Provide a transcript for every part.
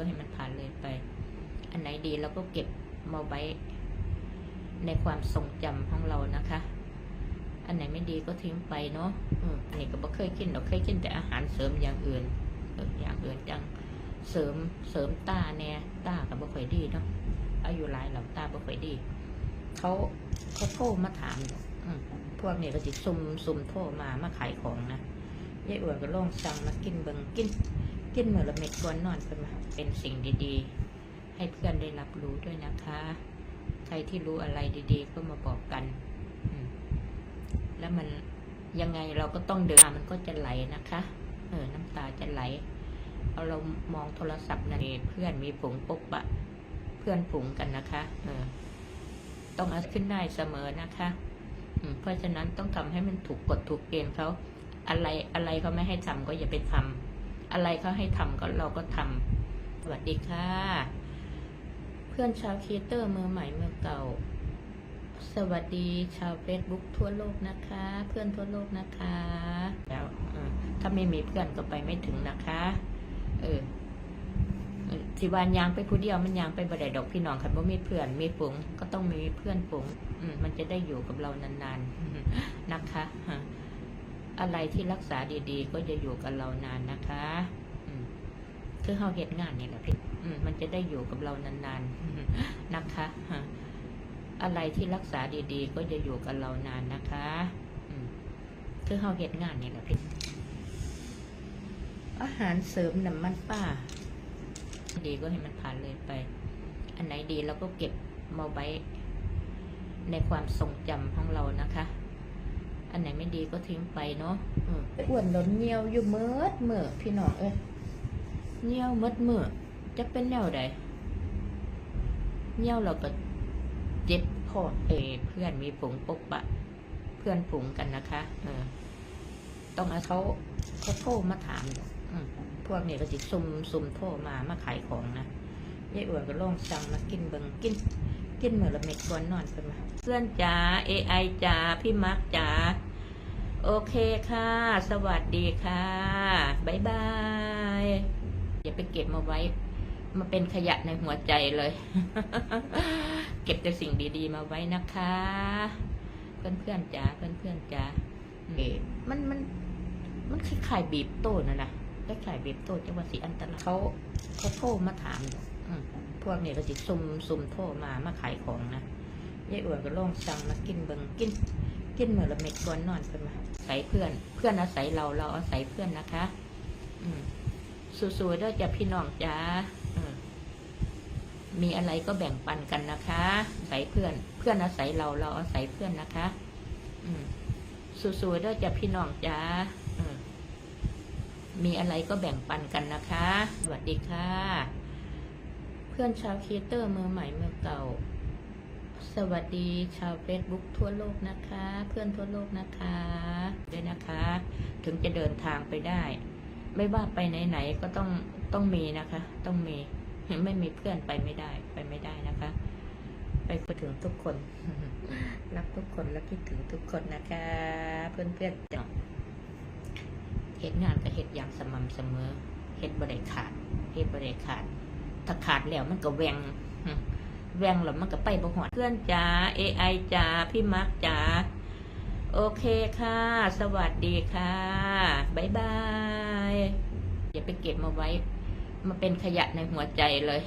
ก็ให้มันผ่านเลยไป อันไหนดีเราก็เก็บมาไว้ในความทรงจำของเรานะคะ อันไหนไม่ดีก็ทิ้งไปเนาะอืมอันนี้ก็บ่เคยกินเราเคยกินแต่อาหารเสริมอย่างอื่นอย่างอื่นจังเสริมเสริมตาแน่ตาก็บ่ค่อยดีเนาะอายุหลายแล้วตาบ่ค่อยดี เขาเขาโทรมาถามอืมพวกนี้ก็จิซุ่มซุ่มโทรมามาขายของนะยายอ้วนก็ลองสั่งมากินเบิงกิน กินเหมื่อละเม็ดก่อนนอนเป็นเป็นสิ่งดีๆ ให้เพื่อนได้รับรู้ด้วยนะคะ ใครที่รู้อะไรดีๆ ก็มาบอกกัน แล้วมันยังไงเราก็ต้องเดินมันก็จะไหลนะคะ เออ น้ำตาจะไหล เอาเรามองโทรศัพท์นะนี่เพื่อนมีผงปกปะ เพื่อนผงกันนะคะ เออ ต้องเอาขึ้นได้เสมอนะคะเพราะฉะนั้นต้องทำให้มันถูกกฎถูกเกณฑ์เขาอะไรอะไรเขาไม่ให้ทำก็อย่าไปทำ อะไรเขาให้ทำก็เราก็ทำสวัสดีค่ะ เพื่อนชาวครีเอเตอร์มือใหม่มือเก่า สวัสดีชาว Facebook ทั่วโลกนะคะ เพื่อนทั่วโลกนะคะ แล้วถ้าไม่มีเพื่อนก็ไปไม่ถึงนะคะ เออสิวานยางไปผู้เดียวมันยางไปบ่ได้ดอกพี่น้องคันว่ามีเพื่อนมีฝูงก็ต้องมีเพื่อนฝูงมมันจะได้อยู่กับเรานานๆนะคะฮะ อะไรที่รักษาดีๆ ก็จะอยู่กับเรานานนะคะอืคือเฮาเฮ็ดงานนี่แหละพี่อืมันจะได้อยู่กับเรานานๆนะคะฮะอะไรที่รักษาดีๆ ก็จะอยู่กับเรานานนะคะอืมคือเฮาเฮ็ดงานนี่แหละพี่อาหารเสริมน้ำมันป้า ดีก็ให้มันผ่านเลยไป อันไหนดีเราก็เก็บมาไว้ในความทรงจำของเรานะคะ อันไหนไม่ดีก็ทิ้งไปเนาะอืมไปอ้วนหลนเงียวอยู่เมิดเมื่อพี่น้องเอ้ยเงียวเมิดเมื่อจะเป็นแนวใดเงียวเราก็เจ็บพอดเออเพื่อนมีผงปกปะ เพื่อนผงกันนะคะเออต้องเอาเขาเขาโทรมาถามอืมพวกนี้ก็จิซุ่มซุ่มโทรมามาขายของนะยายอ้วนก็ลองสั่งมากินเบิงกิน กินเมื่อละเม็ดก่อนนอนเป็นมาเพื่อนจ๋า AI จ๋าพี่มักจ๋าโอเคค่ะ สวัสดีค่ะบายบายอย่าไปเก็บมาไว้ มาเป็นขยะในหัวใจเลย เก็บแต่สิ่งดีๆมาไว้นะคะ เพื่อนๆจ๋าเพื่อนๆจ๋าเอ๊ะมันมันมันคล้ายๆบีบโต้นะนะคล้ายๆบีบโต้จังหวัดสีอันตรายเขาเขาโทรมาถามอืม พวกนี้ก็จิซุ่มซุ่มโทรมามาขายของนะยายอ้วนก็ลองสั่งมากินเบิงกิน กินเมื่อละเม็ดก่อนนอนเป็นมาใส่เพื่อน เพื่อนอาศัยเราเราอาศัยเพื่อนนะคะ อืมสู้ๆเด้อจ้ะพี่น้องจ้าอืมีอะไรก็แบ่งปันกันนะคะใส่เพื่อน เพื่อนอาศัยเราเราอาศัยเพื่อนนะคะ อืมสู้ๆเด้อจ้ะพี่น้องจ้าอืมมีอะไรก็แบ่งปันกันนะคะ สวัสดีค่ะ พื่อนชาวคีเตอร์มือใหม่มือเก่า สวัสดีชาว Facebook ทั่วโลกนะคะ เพื่อนทั่วโลกนะคะด้วยนะคะ ถึงจะเดินทางไปได้ ไม่ว่าไปไหนๆก็ต้องต้องมีนะคะ ต้องมีไม่มีเพื่อนไปไม่ได้ไปไม่ได้นะคะ ไปถึงทุกคน รักทุกคนและคิดถึงทุกคนนะคะ เพื่อนเพื่อนๆจ้ะเหตุงานกับเหตุอย่างสม่ำเสมอเหตุบริขาดเหตุบริขาด ถ้าขาดแล้วมันก็แหวงแหวงแล้วมันก็ไปบ่หอดเพื่อนจ๋า AI จ๋าพี่มักจ๋าโอเคค่ะ สวัสดีค่ะบายบายอย่าไปเก็บมาไว้ มาเป็นขยะในหัวใจเลย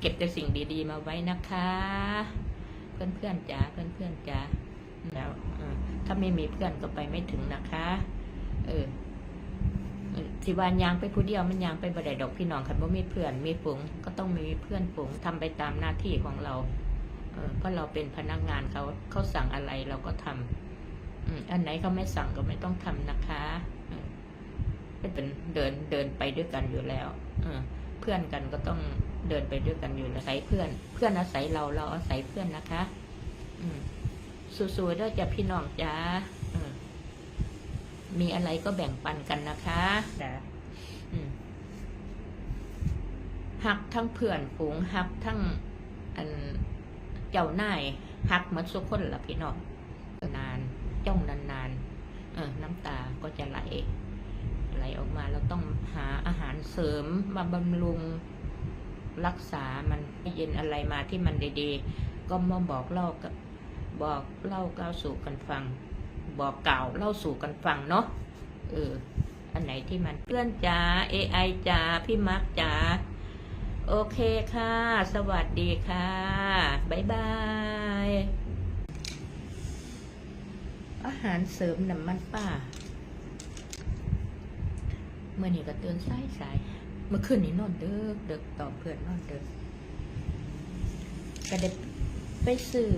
เก็บแต่สิ่งดีๆมาไว้นะคะ เพื่อนๆจ๋าเพื่อนๆจ๋าแล้วถ้าไม่มีเพื่อนก็ไปไม่ถึงนะคะ เออ สิวานยางไปผู้เดียวมันยางไปบ่ได้ดอกพี่น้องคันว่ามีเพื่อนมีฝูงก็ต้องมีเพื่อนฝูงทำไปตามหน้าที่ของเราเออเพราะเราเป็นพนักงานเขาเขาสั่งอะไรเราก็ทำอืมอันไหนเขาไม่สั่งก็ไม่ต้องทำนะคะเออเป็นเดินเดินไปด้วยกันอยู่แล้วเออเพื่อนกันก็ต้องเดินไปด้วยกันอยู่แล้วอาศัยเพื่อน เพื่อนอาศัยเราเราอาศัยเพื่อนนะคะ อืมสู้ๆด้วยจ้ะพี่น้องจ้า มีอะไรก็แบ่งปันกันนะคะแต่อืมหักทั้งเพื่อนฝูงหักทั้งอันเจ้านายหักหมดทุกคนละพี่น้องนานจ้องนานๆเออน้ำตาก็จะไหลไหลออกมาเราต้องหาอาหารเสริมมาบำรุงรักษามันให้เย็นอะไรมาที่มันดีๆ ก็มาบอกเล่ากับบอกเล่าก้าวสู่กันฟัง บอกกล่าวเล่าสู่กันฟังเนาะเออ อันไหนที่มันเพื่อนจ๋า AI จ๋าพี่มาร์กจ๋าโอเคค่ะ สวัสดีค่ะ บ๊ายบาย อาหารเสริมน้ำมันป่าเมื่อนี้ก็เตือนสายสายเมื่อคืนนี้นอนเด้กเด็กต่อเพื่อนนอนเด็กก็ได้ไปซื้อ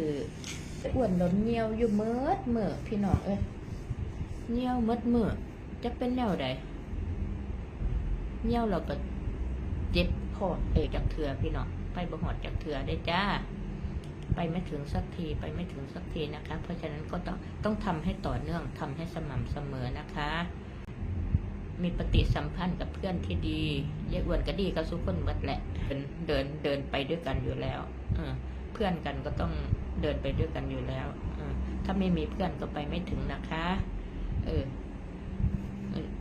อ้วนหลนเงียวอยู่เมิดเมื่อพี่น้องเอ้ยเงียวเมิดเมื่อจะเป็นแนวใดเงียวเราก็เจ็บพอดเอยจากเถือพี่น้องไปบ่หอดจากเถือได้จ้า ไปไม่ถึงสักทีไปไม่ถึงสักทีนะคะ เพราะฉะนั้นก็ต้องต้องทำให้ต่อเนื่องทำให้สม่ำเสมอนะคะ มีปฏิสัมพันธ์กับเพื่อนที่ดียายอ้วนก็ดีกับสุคนหมดแหละเดินเดินเดินไปด้วยกันอยู่แล้วเพื่อนกันก็ต้อง เดินไปด้วยกันอยู่แล้วอถ้าไม่มีเพื่อนก็ไปไม่ถึงนะคะ เออ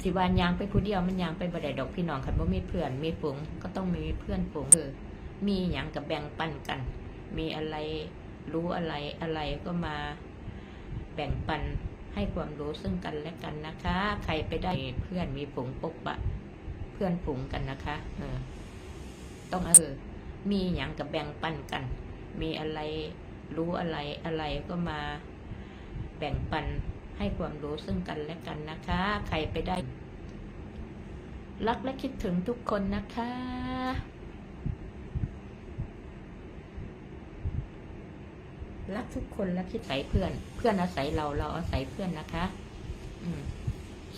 สิวานยางไปผู้เดียวมันยางไปบ่ได้ดอกพี่น้องคันว่ามีเพื่อนมีฝูงก็ต้องมีเพื่อนฝูงเออมีอย่างกับแบ่งปันกัน มีอะไรรู้อะไรอะไรก็มาแบ่งปันให้ความรู้ซึ่งกันและกันนะคะ ใครไปได้เพื่อนมีฝูงปกปะ เพื่อนฝูงกันนะคะ เออ ต้องเออ มีอย่างกับแบ่งปันกัน มีอะไร รู้อะไรอะไรก็มาแบ่งปันให้ความรู้ซึ่งกันและกันนะคะ ใครไปได้ รักและคิดถึงทุกคนนะคะรักทุกคนและคิดใส่เพื่อน เพื่อนอาศัยเราเราอาศัยเพื่อนนะคะ อืม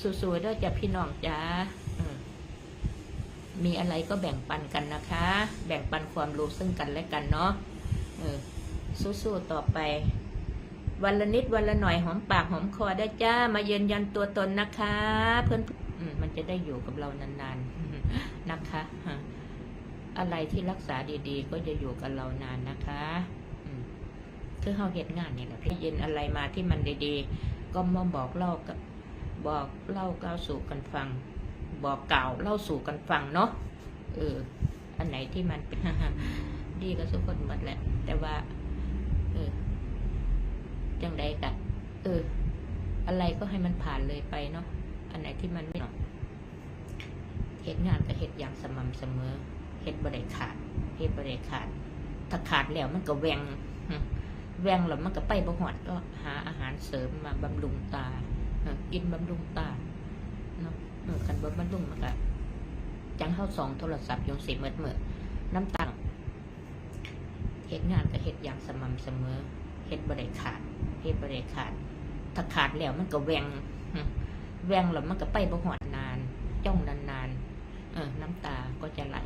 สู้ๆด้วยจะพี่น้องจ้ามมีอะไรก็แบ่งปันกันนะคะ แบ่งปันความรู้ซึ่งกันและกันเนาะเออ สู้ๆต่อไป วันละนิดวันละหน่อยหอมปากหอมคอได้จ้า มายืนยันตัวตนนะคะ เพื่อนมันจะได้อยู่กับเรานานๆนะคะฮะอะไรที่รักษาดีๆ ก็จะอยู่กับเรานานนะคะอืมคือเฮาเฮ็ดงานนี่แหละพี่เย็นอะไรมาที่มันดีๆ ก็มาบอกเล่ากับบอกเล่าก้าวสู่กันฟัง บอกกล่าวเล่าสู่กันฟังเนาะเอออันไหนที่มันดีก็สุกคนหมดแหละ แต่ว่า จังใดกะเออ อะไรก็ให้มันผ่านเลยไปเนาะอันไหนที่มันไม่เนาะเฮ็ดงานก็เฮ็ดอย่างสม่ำเสมอเฮ็ดบ่ได้ขาดเฮ็ดบ่ได้ขาดถ้าขาดแล้วมันก็แหวงแวงแล้วมันก็ไปบ่หอดก็หาอาหารเสริมมาบำรุงตาเอกินบำรุงตาเนาะเออคันบำรุงมันก็จังเข้าสองโทรศัพท์ยงสิเมิดเมื่อน้ำตาลเฮ็ดงานก็เฮ็ดอย่างสม่ำเสมอเฮ็ดบ่ได้ขาด เฮ็ดบ่ได้ขาด ถ้าขาดแล้วมันก็แหวงแหวงแล้วมันก็ไปบ่หอดนาน จ้องนานๆเออน้ำตาก็จะไหล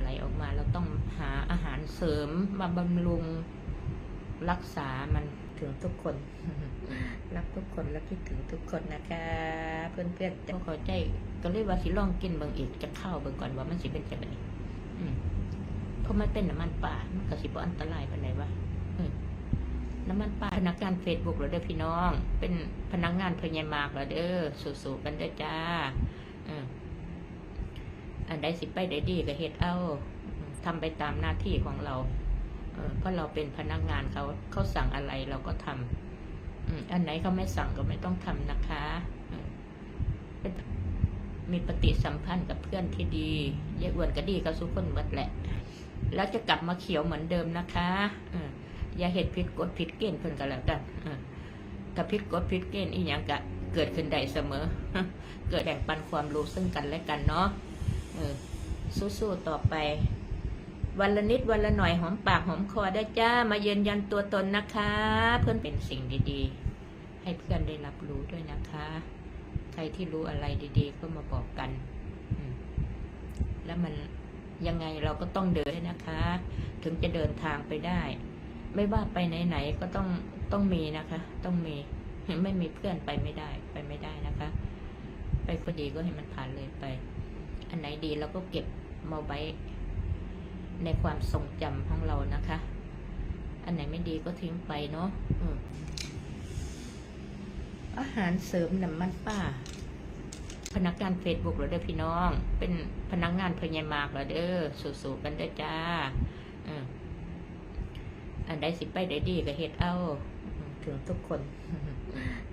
ไหลออกมาเราต้องหาอาหารเสริมมาบำรุงรักษามันถึงทุกคน รักทุกคนและคิดถึงทุกคนนะคะ เพื่อนๆจะขอใจก็เลยกว่าสิลองกินเบิ่งอีกจะเข้าเบิ่งก่อนว่ามันสิเป็นจังไดอืมเพราะมันเป็นน้ำมันป่ามันก็สิบ่อันตรายปานใดวะ น้ำมันป่าพนักงานเฟซบุ๊กเหรอเด้อพี่น้อง เป็นพนักงานพญามากเหรอเด้อสู้ๆกันเด้อจ้าอันใดสิไปได้ดีก็เฮ็ดเอาทำไปตามหน้าที่ของเราเออเพราะเราเป็นพนักงานเขาเขาสั่งอะไรเราก็ทำอืมอันไหนเขาไม่สั่งก็ไม่ต้องทำนะคะมีปฏิสัมพันธ์กับเพื่อนที่ดีเยายอ้วนก็ดีกับสุกคนหมดแหละ แล้วจะกลับมาเขียวเหมือนเดิมนะคะ อย่าเหตุผิดกฎผิดเกณฑ์เพิ่นกันแล้วกันเออกับผิดกฎผิดเกณฑ์อีหยังกะเกิดขึ้นได้เสมอ เกิดแบ่งปันความรู้ซึ่งกันและกันเนาะเออสู้ๆต่อไป วันละนิดวันละหน่อยหอมปากหอมคอได้จ้า มายืนยันตัวตนนะคะ เพื่อนเป็นสิ่งดีๆ ให้เพื่อนได้รับรู้ด้วยนะคะ ใครที่รู้อะไรดีๆ ก็มาบอกกัน แล้วมันยังไงเราก็ต้องเดินนะคะ ถึงจะเดินทางไปได้ ไม่ว่าไปไหนๆก็ต้องต้องมีนะคะ ต้องมีไม่มีเพื่อนไปไม่ได้ไปไม่ได้นะคะ ไปพอดีก็ให้มันผ่านเลยไป อันไหนดีเราก็เก็บมาไว้ในความทรงจำของเรานะคะ อันไหนไม่ดีก็ทิ้งไปเนาะอาหารเสริมน้ำมันป่าพนักงานเฟซบุ๊กแล้วเด้อพี่น้อง เป็นพนักงานพญามากแล้วเด้อสู้ๆกันเด้อจ้า อันใดสิไปได้ดีก็เฮ็ดเอาถึงทุกคน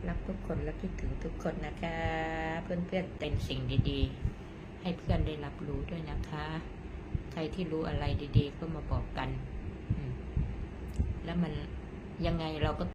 รักทุกคนและคิดถึงทุกคนนะคะ เพื่อนๆเป็นสิ่งดีๆ ให้เพื่อนได้รับรู้ด้วยนะคะ ใครที่รู้อะไรดี ๆ ก็มาบอกกัน แล้วมันยังไงเราก็